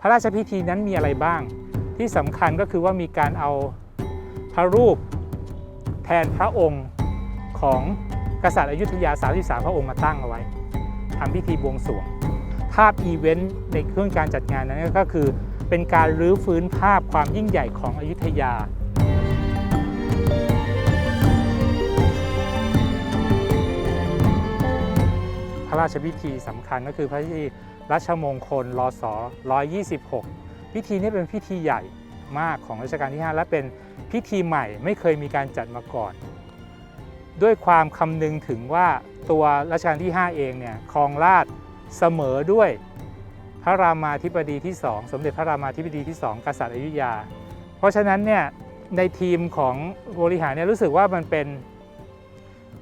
พระราชพิธีนั้นมีอะไรบ้าง ที่สำคัญก็คือว่ามีการเอาพระรูปแทนพระองค์ของกษัตริย์อยุธยา 33 พระองค์มาตั้งเอาไว้ทำพิธีบวงสรวง ภาพอีเวนต์ในเครื่องการจัดงานนั้นก็คือเป็นการรื้อฟื้นภาพความยิ่งใหญ่ของอยุธยา ราชพิธีสำคัญก็คือพระพิธีรัชมงคลรศ126 พิธีนี้เป็นพิธีใหญ่มากของรัชกาลที่ 5 และเป็นพิธีใหม่ไม่เคยมีการจัดมาก่อน ด้วยความคำนึงถึงว่าตัวรัชกาลที่ 5 เองเนี่ยครองราชเสมอด้วยพระรามาธิบดีที่ 2 สมเด็จพระรามาธิบดีที่ 2 กษัตริย์อยุธยา เพราะฉะนั้นเนี่ยในทีมของบริหารเนี่ยรู้สึกว่ามันเป็น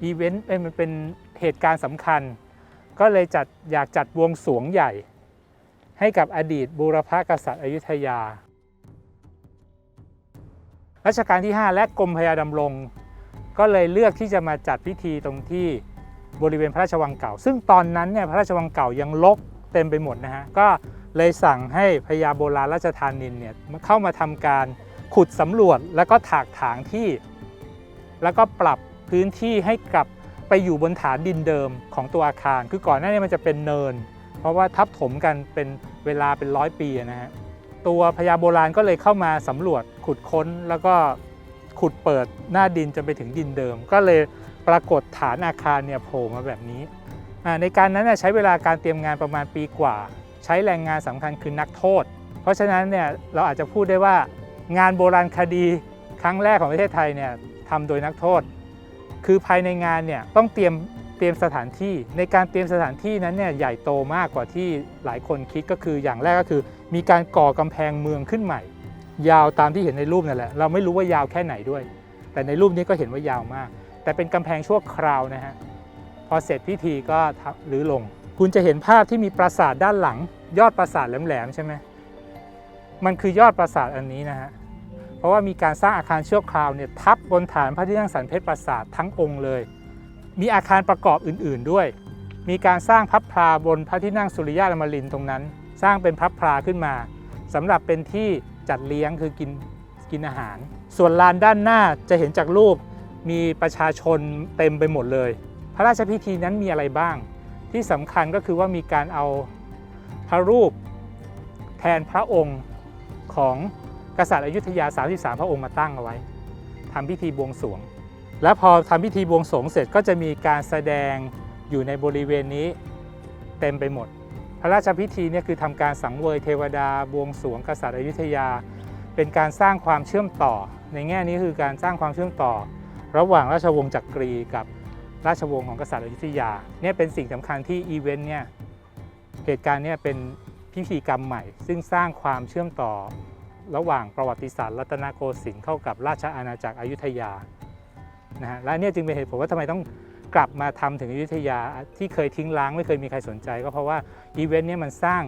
อีเวนต์เอ้ยมันเป็นเหตุการณ์สำคัญ ก็เลยจัดอยากจัดวงสวงใหญ่ ให้กับอดีตบูรพกษัตริย์อยุธยา รัชกาลที่ 5 และกรมพยาดำรง ก็เลยเลือกที่จะมาจัดพิธีตรงที่บริเวณพระราชวังเก่า ซึ่งตอนนั้นเนี่ยพระราชวังเก่ายังรกเต็มไปหมดนะฮะ ก็เลยสั่งให้พญาโบราณราชธานินเนี่ยเข้ามาทำการขุดสำรวจแล้วก็ถากถางที่ แล้วก็ปรับพื้นที่ให้กลับ ไปอยู่บนฐานดินเดิมของตัวอาคาร คือก่อนหน้านี้มันจะเป็นเนิน เพราะว่าทับถมกันเป็นเวลาเป็นร้อยปีนะฮะตัวพญาโบราณก็เลยเข้ามาสำรวจขุดค้นแล้วก็ขุดเปิดหน้าดินจนไปถึงดินเดิม ก็เลยปรากฏฐานอาคารเนี่ยโผล่มาแบบนี้อ่าในการนั้นใช้เวลาการเตรียมงานประมาณปีกว่า ใช้แรงงานสำคัญคือนักโทษ เพราะฉะนั้นเนี่ยเราอาจจะพูดได้ว่างานโบราณคดีครั้งแรกของประเทศไทยเนี่ยทำโดยนักโทษ คือภายในงานเนี่ยต้องเตรียมเตรียมสถานที่ ในการเตรียมสถานที่นั้นเนี่ยใหญ่โตมากกว่าที่หลายคนคิดก็คืออย่างแรกก็คือ มีการก่อกำแพงเมืองขึ้นใหม่ ยาวตามที่เห็นในรูปนั่นแหละเราไม่รู้ว่ายาวแค่ไหนด้วย แต่ในรูปนี้ก็เห็นว่ายาวมาก แต่เป็นกำแพงชั่วคราวนะฮะพอเสร็จพิธีก็หรือลง คุณจะเห็นภาพที่มีปราสาทด้านหลัง ยอดปราสาทแหลมๆใช่ไหมมันคือยอดปราสาทอันนี้นะฮะ เพราะว่ามีการสร้างอาคารชั่วคราวเนี่ยทับบนฐานพระที่นั่งสันเพชรปราสาททั้งองค์เลย มีอาคารประกอบอื่น ๆด้วย มีการสร้างพับพลาบนพระที่นั่งสุริยะอมรินทร์ตรงนั้น สร้างเป็นพับพลาขึ้นมาสำหรับเป็นที่จัดเลี้ยงคือกินกินอาหาร ส่วนลานด้านหน้าจะเห็นจากรูปมีประชาชนเต็มไปหมดเลย พระราชพิธีนั้นมีอะไรบ้าง ที่สำคัญก็คือว่ามีการเอาพระรูปแทนพระองค์ของ กษัตริย์อยุธยา 33 พระองค์มาตั้งเอาไว้ทำพิธีบวงสรวง แล้วพอทำพิธีบวงสรวงเสร็จก็จะมีการแสดงอยู่ในบริเวณนี้เต็มไปหมด พระราชพิธีเนี่ยคือทำการสังเวยเทวดาบวงสรวง กษัตริย์อยุธยา เป็นการสร้างความเชื่อมต่อ ในแง่นี้คือการสร้างความเชื่อมต่อ ระหว่างราชวงศ์จักรีกับราชวงศ์ของกษัตริย์อยุธยาเนี่ยเป็นสิ่งสำคัญที่อีเวนต์เนี่ยเหตุการณ์เนี่ยเป็นพิธีกรรมใหม่ ซึ่งสร้างความเชื่อมต่อ ระหว่างประวัติศาสตร์รัตนโกสินทร์เข้ากับราชอาณาจักรอยุธยานะฮะและเนี่ยจึงเป็นเหตุผลว่าทำไมต้องกลับมาทำถึงอยุธยาที่เคยทิ้งล้างไม่เคยมีใครสนใจ ก็เพราะว่าอีเวนต์นี้มันสร้าง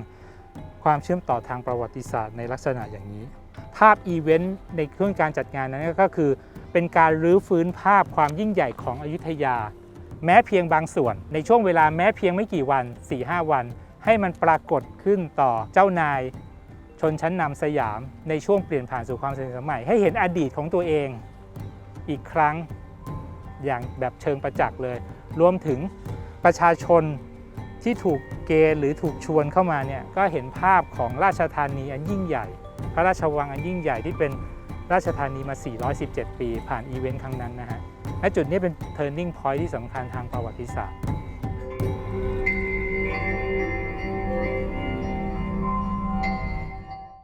ความเชื่อมต่อทางประวัติศาสตร์ในลักษณะอย่างนี้ ภาพอีเวนต์ในเครื่องการจัดงานนั้นก็คือเป็นการรื้อฟื้นภาพความยิ่งใหญ่ของอยุธยา แม้เพียงบางส่วน ในช่วงเวลาแม้เพียงไม่กี่วัน 4-5 วัน ให้มันปรากฏขึ้นต่อเจ้านาย ชนชั้นนำสยามในช่วงเปลี่ยนผ่านสู่ความสมัย ให้เห็นอดีตของตัวเองอีกครั้งอย่างแบบเชิงประจักษ์เลย รวมถึงประชาชนที่ถูกเกณฑ์หรือถูกชวนเข้ามาเนี่ยก็เห็นภาพของราชธานีอันยิ่งใหญ่ พระราชวังอันยิ่งใหญ่ที่เป็นราชธานีมา 417 ปี ผ่านอีเวนต์ครั้งนั้นนะฮะ และจุดนี้เป็น turning point ที่สำคัญทางประวัติศาสตร์